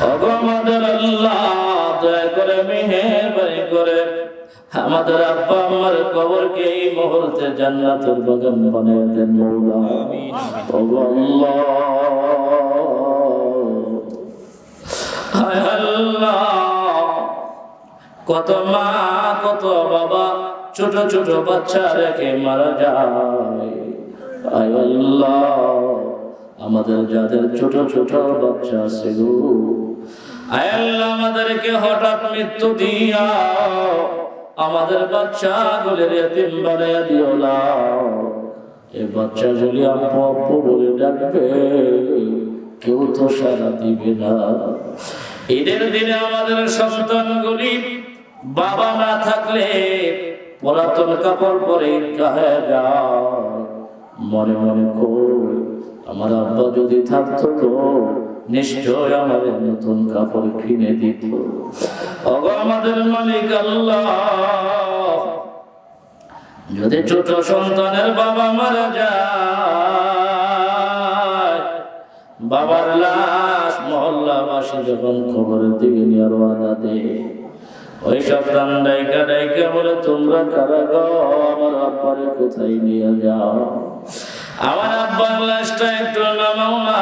আমাদের আল্লাহ দয়া করে মেহেরবানি করে আমাদের আব্বা আমার কবরকে এই মুহূর্তে জান্নাতের বাগান বানিয়ে দেন মৌলা হায় আল্লাহ। কত মা কত বাবা ছোট ছোট বাচ্চা রেখে মারা যায়। আয় আল্লাহ। আমাদের যাদের ছোট ছোট বাচ্চা আছে গো। আমাদেরকে হঠাৎ মৃত্যু দিয়া আমাদের বাচ্চা গুলির এতিম বানিয়ে দিও না। এ বাচ্চা আব্বু আব্বু বলে ডাকবে, কেউ তো সারা দিবে না। ঈদের দিনে আমাদের সন্তানগুলি বাবা না থাকলে পুরাতন কাপড় পরে গায়ে যায়। মনে মনে কর আমার আব্বা যদি থাকতো তো নিশ্চয় আমার নতুন কাপড় কিনে দিত। আমাদের মালিক আল্লাহ, যদি ছোট সন্তানের বাবা মারা যায়, বাবার লাশ মহল্লাবাসী যখন খবরের দিকে নিয়ে রওনা দেয়, ওই সন্তান ডাইকা ডাইকা বলে, তোমরা কারা গো আমার আব্বারে কোথায় নিয়ে যাও? আমার আব্বার লাশটা একটু নামাও না।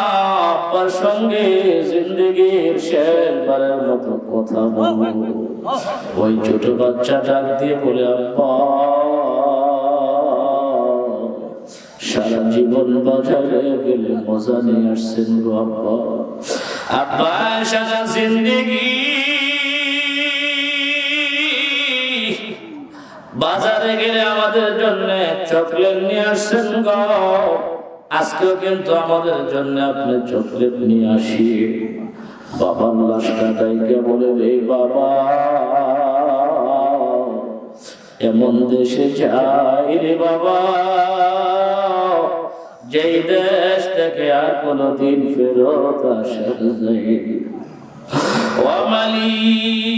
আব্বার সঙ্গে জিন্দগির শেষবারের মতো কথা বলব। ওই ছোট বাচ্চা ডাক দিয়ে বলে, আব্বা, সারা জীবন বাজারে গেলে মজা নিয়ে আসছেন গো আব্বা। আব্বা, সারা জিন্দগি বাজারে গেলে আমাদের জন্য চকলেট নিয়ে আসছেন গো। আজকেও কিন্তু আমাদের জন্য আপনি চকলেট নিয়ে আসি। বাবার লাশটা ডাইকে বলে, রে বাবা, এমন দেশে যাই রে বাবা, যেই দেশ থেকে আর কোনদিন ফেরত আসা যায় ও মালিক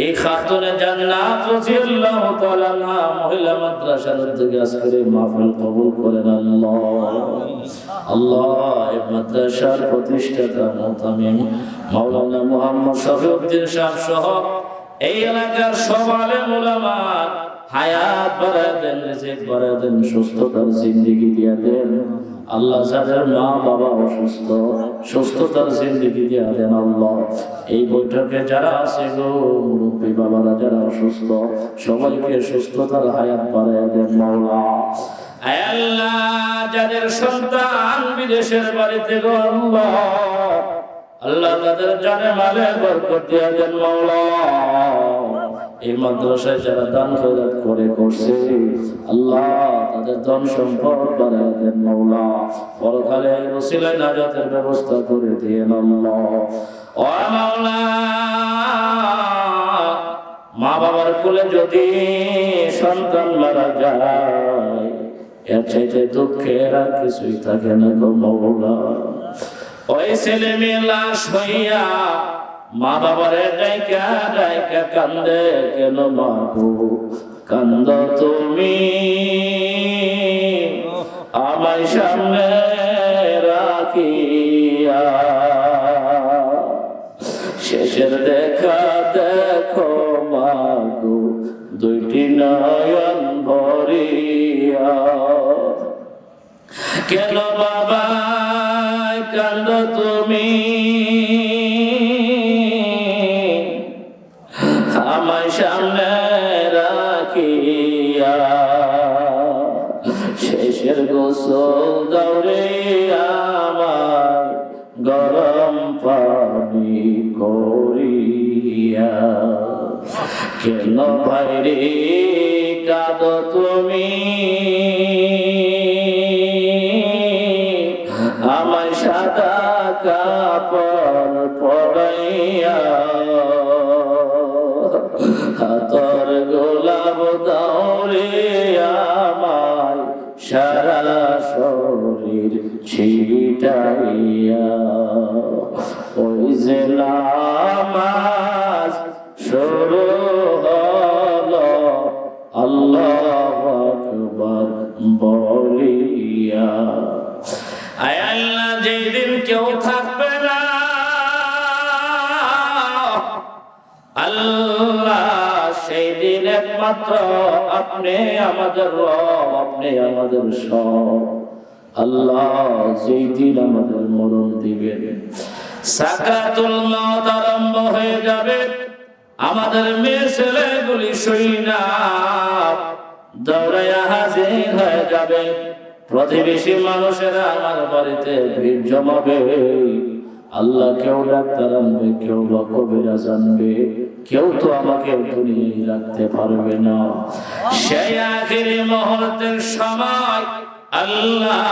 এই খাতুনে জান্নাত রাদিয়াল্লাহু তাআলা না মহিলা মাদ্রাসার উদ্যোগে আজকের মাহফিল কবুল করেন আল্লাহ। আল্লাহ, এই মাদ্রাসার প্রতিষ্ঠাতা মুতামিম মাওলানা মুহাম্মদ শফিউদ্দিন সাহেব সহ এই এলাকার সব আলেম উলামা হায়াত বাড়ায় দেন রিজিক বাড়ায় দেন সুস্থতার জিন্দেগি দিয়ে দেন। আল্লাহ যাদের মা বাবা অসুস্থ, সুস্থতার জিন্দেগি দিয়ে দেন আল্লাহ। এই বৈঠকে যারা আছে গো, মুরব্বী বাবারা যারা অসুস্থ, সবাইকে সুস্থতার হায়াত বাড়ায় দেন মাওলা। আল্লাহ, যাদের সন্তান বিদেশের বাড়িতে গো, আল্লাহ। আল্লাহ তাদের জানে মালে বরকত দিয়া দেন মাওলা। এই মাদ্রাসায় যারা দান খয়রাত করে, করছে, আল্লাহ তাদের ধন সম্পদ দেন মাওলা। পরকালে এই ওসিলায় নাজাতের ব্যবস্থা করে দিয়ে আল্লাহ। মা বাবার কোলে যদি সন্তান মারা যায়, এর চাইতে দুঃখের আর কিছুই থাকে না গো মৌলা ওই ছেলে মেয়ে লাশ হইয়া মা বাবারে ডাইকা ডাইকা কান্দে কেন মাগো কান্দ তুমি আমায় সামনে রাখিয়া। শেষের দেখা দেখো মাগো দুইটি নয়ন ভরিয়া। কেন বাবা শেষের গোসল দৌড়ে আমার গরম পানি করিয়া। কেন বাইরে কাঁদ তুমি? আমায় সাদা কাপড় পড়াইয়া ছিটাইয়া ওই যে নামাজ শুরু হলো, আল্লাহ আকবার বলিয়া। আয় আল্লাহ, যেদিন কেউ থাকবে না, আল্লাহ সেই একমাত্র আপনি আমাদের রব, আপনি আমাদের সব। আল্লাহ যেই দিন আমাদের মরণ দিবেন। সাকাতুল মত আরম্ভ হয়ে যাবে। আমাদের মেয়ে ছেলেগুলি সৈনা দৌড়াইয়া হাজির হয়ে যাবে। প্রতিবেশী মানুষেরা আমার বাড়িতে ভিড় জমাবে। আল্লাহ কেউ ডাক্তার আনবে, কেউ বা জানবে। কেউ তো আমাকে দুনিয়ায় রাখতে পারবে না। সেই আখিরি মুহূর্তের সময় আল্লাহ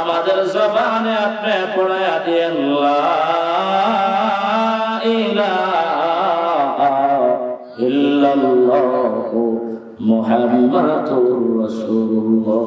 আমাদের জবানে আপনি পড়ায়া দিয়ে ইল্লাল্লাহ মুহাম্মাদুর রাসূলুল্লাহ।